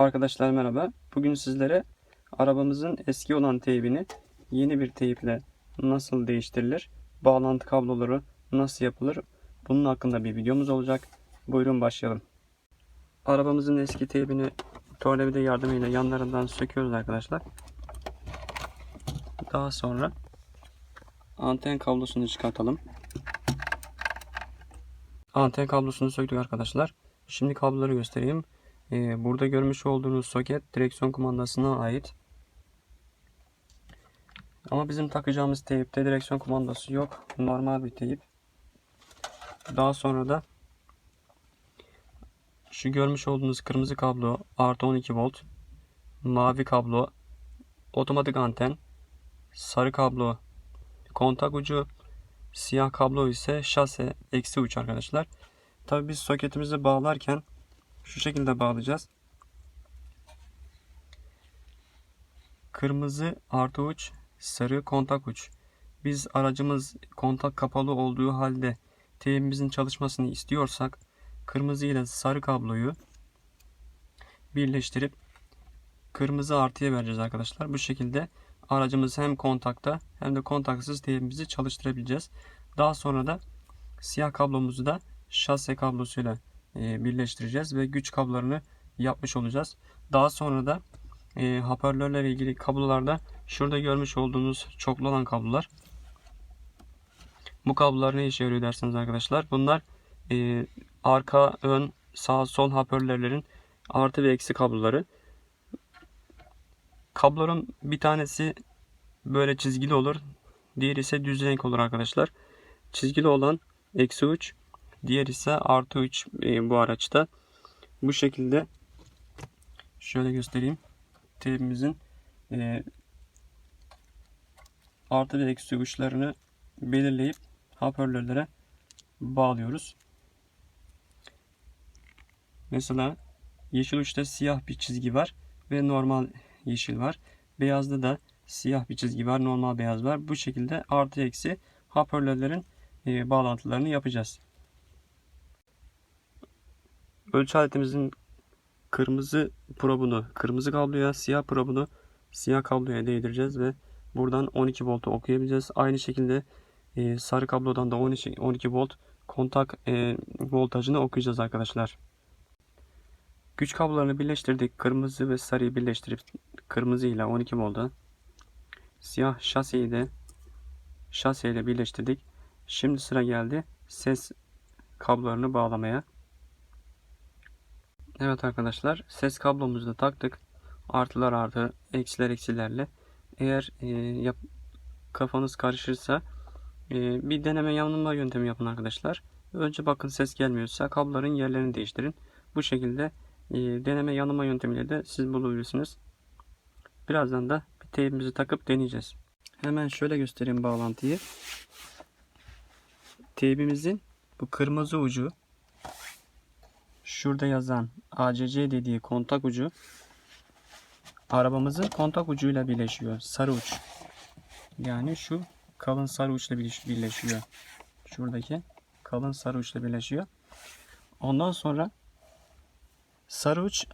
Arkadaşlar merhaba. Bugün sizlere arabamızın eski olan teybini yeni bir teyple nasıl değiştirilir, bağlantı kabloları nasıl yapılır bunun hakkında bir videomuz olacak. Buyurun başlayalım. Arabamızın eski teybini tornavida yardımıyla yanlarından söküyoruz arkadaşlar. Daha sonra anten kablosunu çıkartalım. Anten kablosunu söktük arkadaşlar. Şimdi kabloları göstereyim. Ee, burada görmüş olduğunuz soket direksiyon kumandasına ait. Ama bizim takacağımız teypte direksiyon kumandası yok. Normal bir teyip. Daha sonra da şu görmüş olduğunuz kırmızı kablo artı 12 volt. Mavi kablo otomatik anten. Sarı kablo kontak ucu. Siyah kablo ise şase eksi uç arkadaşlar. Tabi biz soketimizi bağlarken şu şekilde bağlayacağız. Kırmızı artı uç, sarı kontak uç. Biz aracımız kontak kapalı olduğu halde teybimizin çalışmasını istiyorsak kırmızı ile sarı kabloyu birleştirip kırmızı artıya vereceğiz arkadaşlar. Bu şekilde aracımız hem kontakta hem de kontaksız teybimizi çalıştırabileceğiz. Daha sonra da siyah kablomuzu da şase kablosuyla birleştireceğiz ve güç kablolarını yapmış olacağız. Daha sonra da e, hoparlörlerle ilgili kablolarda şurada görmüş olduğunuz çoklu olan kablolar. Bu kablolar ne işe yarıyor derseniz arkadaşlar. Bunlar e, arka, ön, sağ, sol hoparlörlerin artı ve eksi kabloları. Kabloların bir tanesi böyle çizgili olur. Diğeri ise düz renk olur arkadaşlar. Çizgili olan eksi uç, diğer ise artı uç e, bu araçta. Bu şekilde şöyle göstereyim. Teybimizin e, artı ve eksi uçlarını belirleyip hoparlörlere bağlıyoruz. Mesela yeşil uçta siyah bir çizgi var ve normal yeşil var. Beyazda da siyah bir çizgi var, normal beyaz var. Bu şekilde artı eksi hoparlörlerin e, bağlantılarını yapacağız. Ölçü aletimizin kırmızı probunu kırmızı kabloya, siyah probunu siyah kabloya değdireceğiz ve buradan 12 voltu okuyabileceğiz. Aynı şekilde e, sarı kablodan da 12, 12 volt kontak e, voltajını okuyacağız arkadaşlar. Güç kablolarını birleştirdik. Kırmızı ve sarıyı birleştirip kırmızı ile 12 volta siyah şaseyi de şaseyle birleştirdik. Şimdi sıra geldi ses kablolarını bağlamaya. Evet arkadaşlar ses kablomuzu da taktık. Artılar artı eksiler eksilerle. Eğer e, yap, kafanız karışırsa e, bir deneme yanılma yöntemi yapın arkadaşlar. Önce bakın ses gelmiyorsa kabloların yerlerini değiştirin. Bu şekilde e, deneme yanılma yöntemiyle de siz bulabilirsiniz. Birazdan da bir teybimizi takıp deneyeceğiz. Hemen şöyle göstereyim bağlantıyı. Teybimizin bu kırmızı ucu şurada yazan ACC dediği kontak ucu arabamızın kontak ucuyla birleşiyor. Sarı uç. Yani şu kalın sarı uçla birleşiyor. Şuradaki kalın sarı uçla birleşiyor. Ondan sonra sarı uç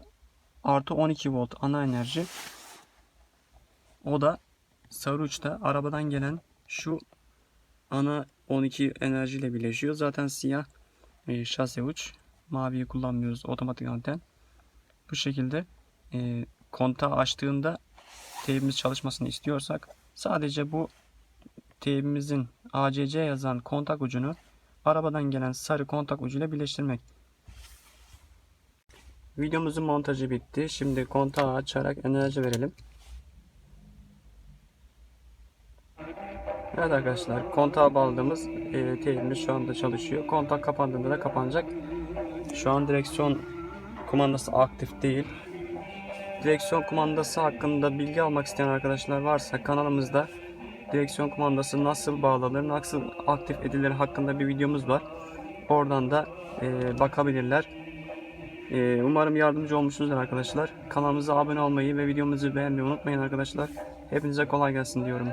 artı 12 volt ana enerji. O da sarı uçta arabadan gelen şu ana 12 enerjiyle birleşiyor. Zaten siyah e, şase uç. Maviyi kullanmıyoruz. Otomatik anten. Bu şekilde e, kontağı açtığında teybimiz çalışmasını istiyorsak sadece bu teybimizin ACC yazan kontak ucunu arabadan gelen sarı kontak ucuyla birleştirmek. Videomuzun montajı bitti. Şimdi kontağı açarak enerji verelim. Evet arkadaşlar kontağa bağladığımız e, teybimiz şu anda çalışıyor. Kontak kapandığında da kapanacak. Şu an direksiyon kumandası aktif değil. Direksiyon kumandası hakkında bilgi almak isteyen arkadaşlar varsa kanalımızda direksiyon kumandası nasıl bağlanır, nasıl aktif edilir hakkında bir videomuz var. Oradan da e, bakabilirler. E, umarım yardımcı olmuşsunuzdur arkadaşlar. Kanalımıza abone olmayı ve videomuzu beğenmeyi unutmayın arkadaşlar. Hepinize kolay gelsin diyorum.